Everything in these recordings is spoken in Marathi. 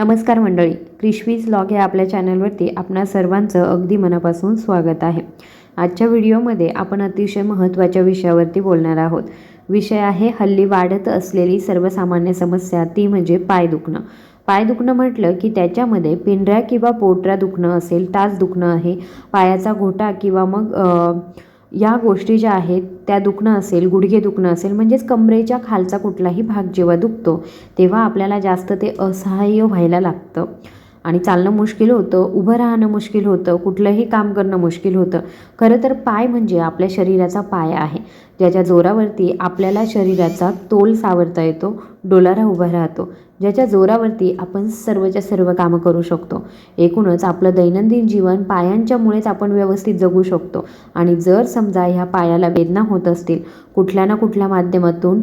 नमस्कार मंडळी क्रिशवीज लॉग या आपल्या चॅनलवरती आपणा सर्वांचं अगदी मनापासून स्वागत आहे. आजच्या व्हिडिओमध्ये आपण अतिशय महत्त्वाच्या विषयावरती बोलणार आहोत. विषय आहे हल्ली वाढत असलेली सर्वसामान्य समस्या ती म्हणजे पाय दुखणं. पाय दुखणं म्हटलं की त्याच्यामध्ये पिंढऱ्या किंवा पोटऱ्या दुखणं असेल तास दुखणं आहे पायाचा घोटा किंवा मग या गोष्टी ज्या आहेत त्या दुखणं असेल गुडघे दुखणं असेल म्हणजेच कमरेच्या खालचा कुठलाही भाग जेव्हा दुखतो तेव्हा आपल्याला जास्त ते असहाय्य व्हायला लागतं. आणि चालणं मुश्किल होतं उभं राहणं मुश्किल होतं कुठलंही काम करणं मुश्किल होतं. खरं तर पाय म्हणजे आपल्या शरीराचा पाय आहे. ज्याच्या जोरावरती आपल्याला शरीराचा तोल सावरता येतो डोलारा उभा राहतो. ज्याच्या जोरावरती आपण सर्वच्या सर्व कामं करू शकतो. एकूणच आपलं दैनंदिन जीवन पायांच्यामुळेच आपण व्यवस्थित जगू शकतो. आणि जर समजा ह्या पायाला वेदना होत असतील कुठल्या ना कुठल्या माध्यमातून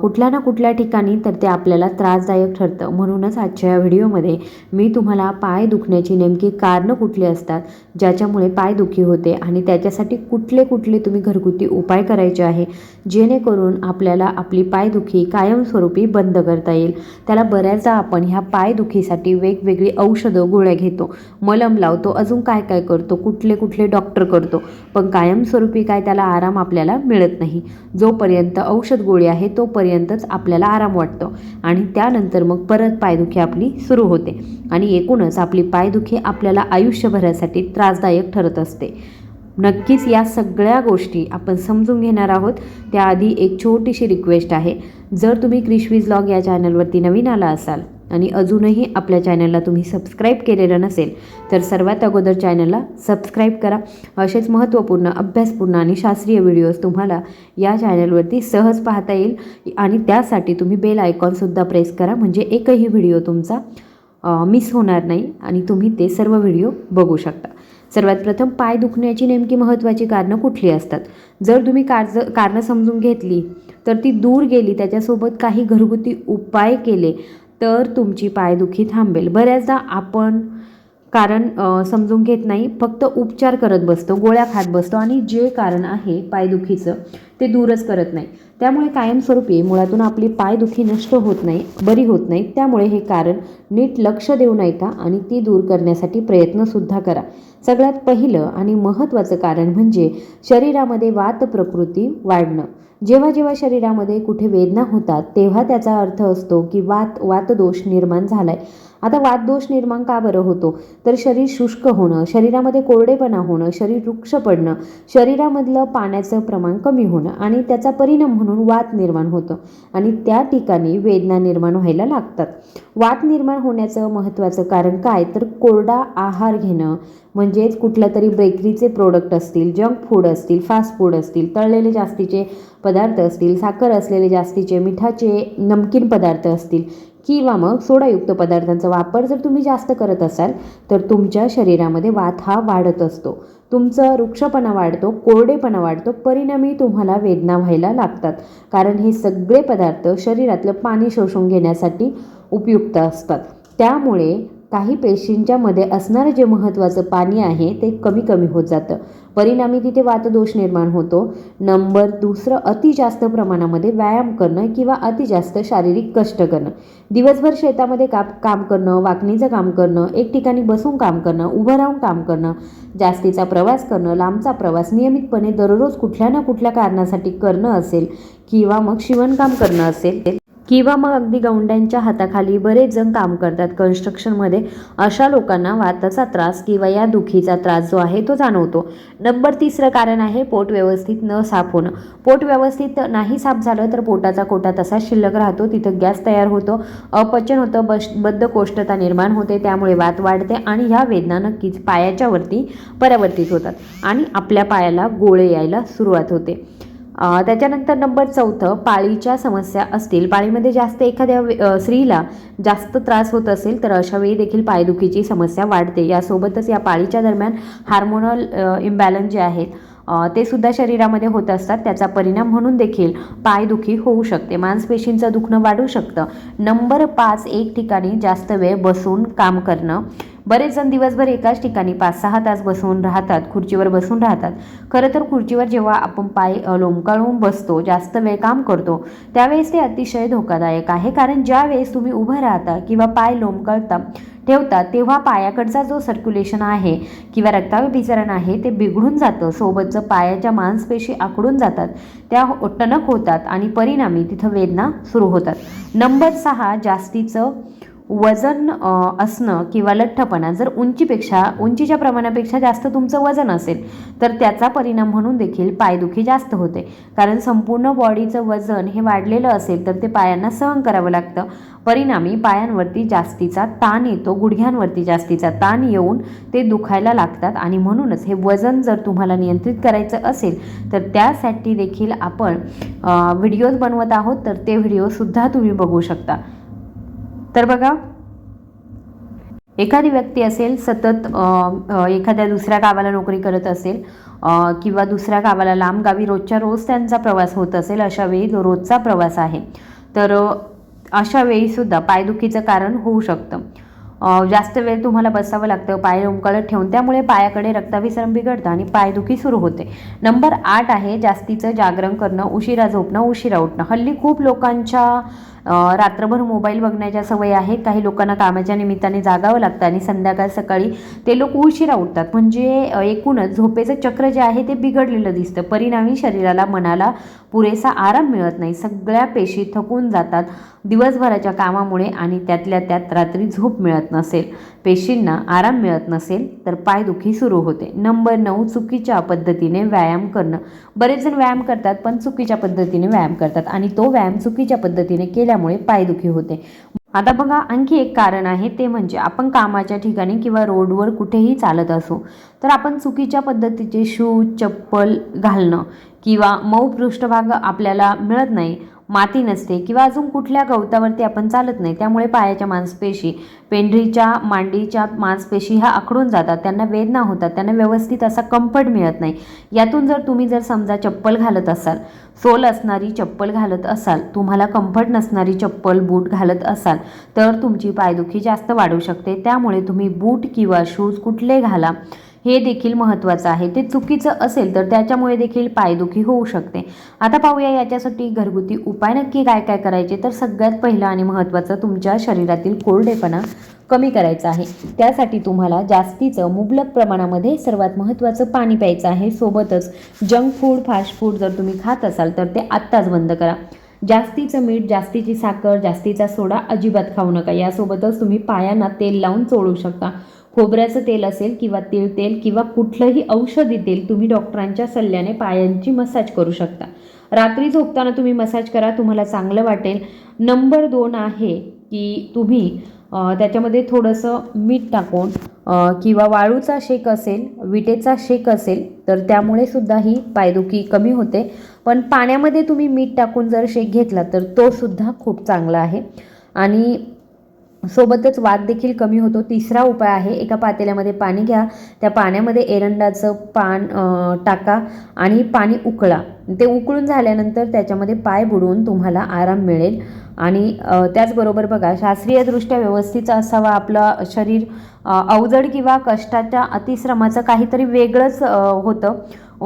कुठल्या ना कुठल्या ठिकाणी तर ते आपल्याला त्रासदायक ठरतं. म्हणूनच आजच्या या व्हिडिओमध्ये मी तुम्हाला पाय दुखण्याची नेमकी कारणं कुठली असतात ज्याच्यामुळे पायदुखी होते आणि त्याच्यासाठी कुठले कुठले तुम्ही घरगुती उपाय करायचे आहे जेणेकरून आपल्याला आपली पायदुखी कायमस्वरूपी बंद करता येईल. त्याला बऱ्याचदा आपण ह्या पायदुखीसाठी वेगवेगळी औषधं गोळ्या घेतो. मलम लावतो अजून काय काय करतो कुठले कुठले डॉक्टर करतो. पण कायमस्वरूपी काय त्याला आराम आपल्याला मिळत नाही. जोपर्यंत औषध गोळी आहे तोपर्यंतच आपल्याला आराम वाटतो. आणि त्यानंतर मग परत पायदुखी आपली सुरू होते. आणि एकूणच आपली पायदुखी आपल्याला आयुष्यभरासाठी त्रासदायक ठरत असते. नक्कीच या सगळ्या गोष्टी आपण समजून घेणार आहोत. त्याआधी एक छोटीशी रिक्वेस्ट आहे. जर तुम्ही क्रिशवीज लॉग या चॅनलवरती नवीन आला असाल आणि अजूनही आपल्या चॅनलला तुम्ही सबस्क्राईब केलेलं नसेल तर सर्वात अगोदर चॅनलला सबस्क्राईब करा. असेच महत्त्वपूर्ण अभ्यासपूर्ण आणि शास्त्रीय व्हिडिओज तुम्हाला या चॅनलवरती सहज पाहता येईल. आणि त्यासाठी तुम्ही बेल आयकॉनसुद्धा प्रेस करा म्हणजे एकही व्हिडिओ तुमचा मिस होणार नाही आणि तुम्ही ते सर्व व्हिडिओ बघू शकता. सर्वात प्रथम पाय दुखण्याची नेमकी महत्त्वाची कारणं कुठली असतात? जर तुम्ही कारज कारणं समजून घेतली तर ती दूर गेली त्याच्यासोबत काही घरगुती उपाय केले तर तुमची पायदुखी थांबेल. बऱ्याचदा आपण कारण समजून घेत नाही फक्त उपचार करत बसतो गोळ्या खात बसतो आणि जे कारण आहे पायदुखीचं ते दूरच करत नाही. त्यामुळे कायमस्वरूपी मुळातून आपली पायदुखी नष्ट होत नाही बरी होत नाही. त्यामुळे हे कारण नीट लक्ष देऊ ऐका आणि ती दूर करण्यासाठी प्रयत्नसुद्धा करा. सगळ्यात पहिलं आणि महत्त्वाचं कारण म्हणजे शरीरामध्ये वात प्रकृती वाढणं. जेव्हा जेव्हा शरीरामध्ये कुठे वेदना होतात तेव्हा त्याचा अर्थ असतो की वात वातदोष निर्माण झालाय. आता वातदोष निर्माण का बरं होतो? तर शरीर शुष्क होणं शरीरामध्ये कोरडेपणा होणं शरीर वृक्ष पडणं शरीरामधलं पाण्याचं प्रमाण कमी होणं आणि त्याचा परिणाम म्हणून वात निर्माण होतं आणि त्या ठिकाणी वेदना निर्माण व्हायला लागतात. वात निर्माण होण्याचं महत्त्वाचं कारण काय? तर कोरडा आहार घेणं म्हणजेच कुठल्या तरी बेकरीचे प्रोडक्ट असतील जंक फूड असतील फास्ट फूड असतील तळलेले जास्तीचे पदार्थ असतील साखर असलेले जास्तीचे मिठाचे नमकीन पदार्थ असतील किंवा मग सोडायुक्त पदार्थांचा वापर जर तुम्ही जास्त करत असाल तर तुमच्या शरीरामध्ये वात हा वाढत असतो. तुमचं वृक्षपणा वाढतो कोरडेपणा वाढतो परिणामी तुम्हाला वेदना व्हायला लागतात. कारण हे सगळे पदार्थ शरीरातलं पाणी शोषून घेण्यासाठी उपयुक्त असतात. त्यामुळे काही पेशींच्या मध्ये असणारं जे महत्त्वाचं पाणी आहे ते कमी कमी होत जातं. परिणामी तिथे वातदोष निर्माण होतो. नंबर दुसरं अति जास्त प्रमाणामध्ये व्यायाम करणं किंवा अति जास्त शारीरिक कष्ट करणं. दिवसभर शेतामध्ये काम काम करणं वाकणीचं काम करणं एक ठिकाणी बसून काम करणं उभं राहून काम करणं जास्तीचा प्रवास करणं लांबचा प्रवास नियमितपणे दररोज कुठल्या ना कुठल्या कारणासाठी करणं असेल किंवा मग शिवणकाम करणं असेल किंवा मग अगदी गौंड्यांच्या हाताखाली बरेच जण काम करतात. कन्स्ट्रक्शनमध्ये अशा लोकांना वाताचा त्रास किंवा या दुखीचा त्रास जो आहे तो जाणवतो. नंबर तिसरं कारण आहे पोट व्यवस्थित न साफ होणं. पोट व्यवस्थित नाही साफ झालं तर पोटाचा कोटा तसा शिल्लक राहतो तिथं गॅस तयार होतो अपचन होतं बश बद्धकोष्ठता निर्माण होते त्यामुळे वात वाढते आणि ह्या वेदना नक्कीच पायाच्या वरती परावर्तित होतात आणि आपल्या पायाला गोळे यायला सुरुवात होते. त्याच्यानंतर नंबर चौथं पाळीच्या समस्या असतील. पाळीमध्ये जास्त एखाद्या स्त्रीला जास्त त्रास होत असेल तर अशा वेळी देखील पायदुखीची समस्या वाढते. यासोबतच या पाळीच्या दरम्यान हार्मोनल इम्बॅलन्स जे आहेत ते सुद्धा शरीरामध्ये होत असतात. त्याचा परिणाम म्हणून देखील पायदुखी होऊ शकते. मांसपेशींचं दुखणं वाढू शकतं. नंबर पाच एक ठिकाणी जास्त वेळ बसून काम करणं. बरेच जण दिवसभर एकाच ठिकाणी पाच सहा तास बसून राहतात खुर्चीवर बसून राहतात. खरं तर खुर्चीवर जेव्हा आपण पाय लोंबकाळून बसतो जास्त वेळ काम करतो त्यावेळेस ते अतिशय धोकादायक आहे. कारण ज्यावेळेस तुम्ही उभं राहता किंवा पाय लोंबकळता ठेवता तेव्हा पायाकडचा जो सर्क्युलेशन आहे किंवा रक्ताभिसरण आहे ते बिघडून जातं. सोबतचं पायाच्या मांसपेशी आकडून जातात. त्या हो- टणक होतात आणि परिणामी तिथं वेदना सुरू होतात. नंबर सहा जास्तीचं वजन असणं किंवा लठ्ठपणा जर उंचीपेक्षा उंचीच्या प्रमाणापेक्षा जास्त तुमचं वजन असेल तर त्याचा परिणाम म्हणून देखील पायदुखी जास्त होते. कारण संपूर्ण बॉडीचं वजन हे वाढलेलं असेल तर ते पायांना सहन करावं लागतं. परिणामी पायांवरती जास्तीचा ताण येतो गुडघ्यांवरती जास्तीचा ताण येऊन ते दुखायला लागतात आणि म्हणूनच हे वजन जर तुम्हाला नियंत्रित करायचं असेल तर त्यासाठी देखील आपण व्हिडिओज बनवत आहोत तर ते व्हिडिओसुद्धा तुम्ही बघू शकता. तर बघा एखादी व्यक्ती असेल सतत एखाद्या दुसऱ्या गावाला नोकरी करत असेल किंवा दुसऱ्या गावाला लांब गावी रोजच्या रोज त्यांचा प्रवास होत असेल अशा वेळी जो रोजचा प्रवास आहे तर अशा वेळीसुद्धा पायदुखीचं कारण होऊ शकतं. जास्त वेळ तुम्हाला बसावं लागतं पाय लोंबकळत ठेवून त्यामुळे पायाकडे रक्ताभिसरण बिघडतं आणि पायदुखी सुरू होते. नंबर आठ आहे जास्तीचं जागरण करणं उशिरा झोपणं उशिरा उठणं. हल्ली खूप लोकांच्या रात्रभर मोबाईल बघण्याच्या सवय आहेत काही लोकांना कामाच्या निमित्ताने जागावं लागतं आणि संध्याकाळ सकाळी ते लोक उशिरा उठतात. म्हणजे एकूणच झोपेचं चक्र जे आहे ते बिघडलेलं दिसतं. परिणामी शरीराला मनाला पुरेसा आराम मिळत नाही. सगळ्या पेशी थकून जातात दिवसभराच्या कामामुळे आणि त्यातल्या त्यात रात्री झोप मिळत नसेल पेशींना आराम मिळत नसेल तर पायदुखी सुरू होते. नंबर नऊ चुकीच्या पद्धतीने व्यायाम करणं. बरेच जण व्यायाम करतात पण चुकीच्या पद्धतीने व्यायाम करतात आणि तो व्यायाम चुकीच्या पद्धतीने केल्यामुळे पायदुखी होते. आता बघा आणखी एक कारण आहे ते म्हणजे आपण कामाच्या ठिकाणी किंवा रोडवर कुठेही चालत असू तर आपण चुकीच्या पद्धतीचे शूज चप्पल घालणं किंवा मऊ पृष्ठभाग आपल्याला मिळत नाही. माती नसते किंवा अजून कुठल्या गवतावरती आपण चालत नाही त्यामुळे पायाच्या मांसपेशी पेंढरीच्या मांडीच्या मांसपेशी ह्या आखडून जातात त्यांना वेदना होतात त्यांना व्यवस्थित असा कम्फर्ट मिळत नाही. यातून जर तुम्ही जर समजा चप्पल घालत असाल सोल असणारी चप्पल घालत असाल तुम्हाला कम्फर्ट नसणारी चप्पल बूट घालत असाल तर तुमची पायदुखी जास्त वाढू शकते. त्यामुळे तुम्ही बूट किंवा शूज कुठले घाला. हे देखील महत्त्वाचं आहे. ते चुकीचं असेल तर त्याच्यामुळे देखील पायदुखी होऊ शकते. आता पाहूया याच्यासाठी घरगुती उपाय नक्की काय काय करायचे? तर सगळ्यात पहिलं आणि महत्त्वाचं तुमच्या शरीरातील कोरडेपणा कमी करायचा आहे. त्यासाठी तुम्हाला जास्तीचं मुबलक प्रमाणामध्ये सर्वात महत्त्वाचं पाणी प्यायचं आहे. सोबतच जंक फूड फास्ट फूड जर तुम्ही खात असाल तर ते आत्ताच बंद करा. जास्तीचं मीठ जास्तीची साखर जास्तीचा सोडा अजिबात खाऊ नका. यासोबतच तुम्ही पायांना तेल लावून चोळू शकता. खोबऱ्याचं तेल असेल किंवा तिळ तेल किंवा कुठलंही औषधी तेल तुम्ही डॉक्टरांच्या सल्ल्याने पायांची मसाज करू शकता. रात्री झोपताना तुम्ही मसाज करा तुम्हाला चांगलं वाटेल. नंबर दोन आहे की तुम्ही त्याच्यामध्ये थोडंसं मीठ टाकून किंवा वाळूचा शेक असेल विटेचा शेक असेल तर त्यामुळे सुद्धा ही पायदुखी कमी होते. पण पाण्यामध्ये तुम्ही मीठ टाकून जर शेक घेतला तर तो सुद्धा खूप चांगला आहे. आणि सोबतच वाद देखील कमी होतो. तिसरा उपाय आहे एका पातेल्यामध्ये पाणी घ्या. त्या पाण्यामध्ये एरंडाचं पान टाका आणि पाणी उकळा. ते उकळून झाल्यानंतर त्याच्यामध्ये पाय बुडवून तुम्हाला आराम मिळेल. आणि त्याचबरोबर बघा शास्त्रीयदृष्ट्या व्यवस्थित असावा आपलं शरीर अवजड किंवा कष्टाच्या अतिश्रमाचं काहीतरी वेगळंच होतं.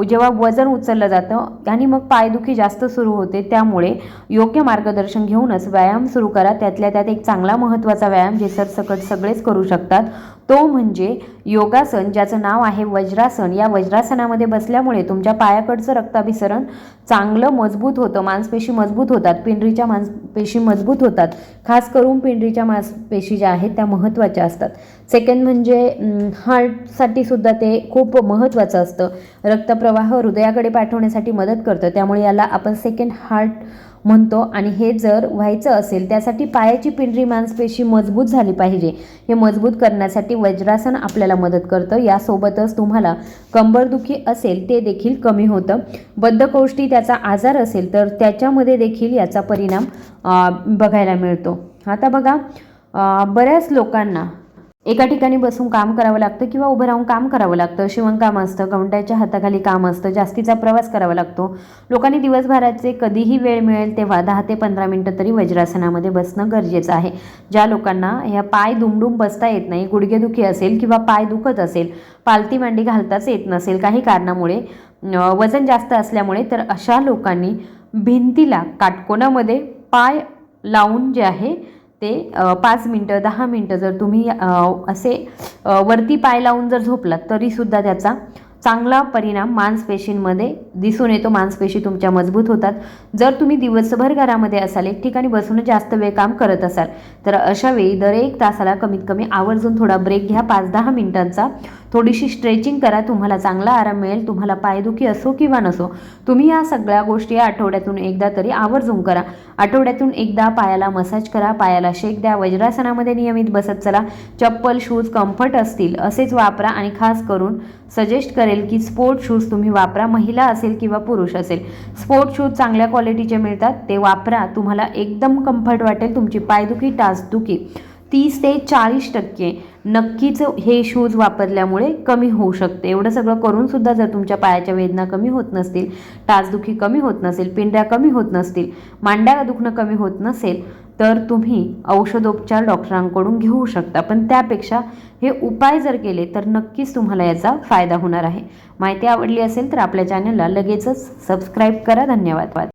जेव्हा वजन उचललं जातं आणि मग पायदुखी जास्त सुरू होते. त्यामुळे योग्य मार्गदर्शन घेऊनच व्यायाम सुरू करा. त्यातल्या त्यात एक चांगला महत्त्वाचा व्यायाम जे सरसकट सगळेच करू शकतात तो म्हणजे योगासन ज्याचं नाव आहे वज्रासन. या वज्रासनामध्ये बसल्यामुळे तुमच्या पायाकडचं रक्ताभिसरण चांगलं मजबूत होतं. मांसपेशी मजबूत होतात. पिंडरीच्या मांसपेशी मजबूत होतात. खास करून पिंडरीच्या मांसपेशी ज्या आहेत त्या महत्त्वाच्या असतात. सेकंड म्हणजे हार्टसाठी सुद्धा ते खूप महत्त्वाचं असतं. रक्तप्रवाह हृदयाकडे पाठवण्यासाठी मदत करतं. त्यामुळे याला आपण सेकंड हार्ट म्हणतो आणि हे जर व्हायचं असेल त्यासाठी पायाची पिंडरी मांसपेशी मजबूत झाली पाहिजे. हे मजबूत करण्यासाठी वज्रासन आपल्याला मदत करतं. यासोबतच तुम्हाला कंबरदुखी असेल ते देखील कमी होतं. बद्धकोष्टी त्याचा आजार असेल तर त्याच्यामध्ये देखील याचा परिणाम बघायला मिळतो. आता बघा बऱ्याच लोकांना एका ठिकाणी बसून काम करावं लागतं किंवा उभं राहून काम करावं लागतं. शिवणकाम असतं गवंड्याच्या हाताखाली काम असतं जास्तीचा प्रवास करावा लागतो. लोकांनी दिवसभराचे कधीही वेळ मिळेल तेव्हा दहा ते पंधरा मिनटं तरी वज्रासनामध्ये बसणं गरजेचं आहे. ज्या लोकांना ह्या पाय दुमडून बसता येत नाही गुडघेदुखी असेल किंवा पाय दुखत असेल पालती मांडी घालताच येत नसेल काही कारणामुळे वजन जास्त असल्यामुळे तर अशा लोकांनी भिंतीला काटकोनामध्ये पाय लावून जे आहे ते पाच मिनटं दहा मिनटं जर तुम्ही असे वरती पाय लावून जर झोपलात तरीसुद्धा त्याचा चांगला परिणाम मांसपेशींमध्ये दिसून येतो मांसपेशी तुमच्या मजबूत होतात. जर तुम्ही दिवसभर घरामध्ये असाल एक ठिकाणी बसून जास्त वेळ काम करत असाल तर अशा वेळी दर एक तासाला कमीत कमी आवर्जून थोडा ब्रेक घ्या. पाच दहा मिनिटांचा थोडीशी स्ट्रेचिंग करा. तुम्हाला चांगला आराम मिळेल. तुम्हाला पायदुखी असो किंवा नसो तुम्ही या सगळ्या गोष्टी आठवड्यातून एकदा तरी आवर्जून करा. आठवड्यातून एकदा पायाला मसाज करा. पायाला शेक द्या. वज्रासनामध्ये नियमित बसत चला. चप्पल शूज कम्फर्ट असतील असेच वापरा आणि खास करून सजेस्ट करेल की स्पोर्ट शूज तुम्ही वापरा. महिला असेल किंवा पुरुष असेल स्पोर्ट शूज चांगल्या क्वालिटीचे मिळतात ते वापरा तुम्हाला एकदम कम्फर्ट वाटेल तुमची पायदुखी टाचदुखी तीस ते चाळीस टक्के नक्कीच हे शूज वापरल्यामुळे कमी होऊ शकते. एवढं सगळं करून सुद्धा जर तुमच्या पायाच्या वेदना कमी होत नसतील टाचदुखी कमी होत नसेल पिंड्या कमी होत नसतील मांड्या दुखणं कमी होत नसेल तर तुम्ही औषधोपचार डॉक्टरांकडून घेऊ शकता. पण त्यापेक्षा हे उपाय जर केले तर नक्कीच तुम्हाला याचा फायदा होणार आहे. माहिती आवडली असेल तर आपल्या चॅनलला लगेचच सबस्क्राईब करा. धन्यवाद.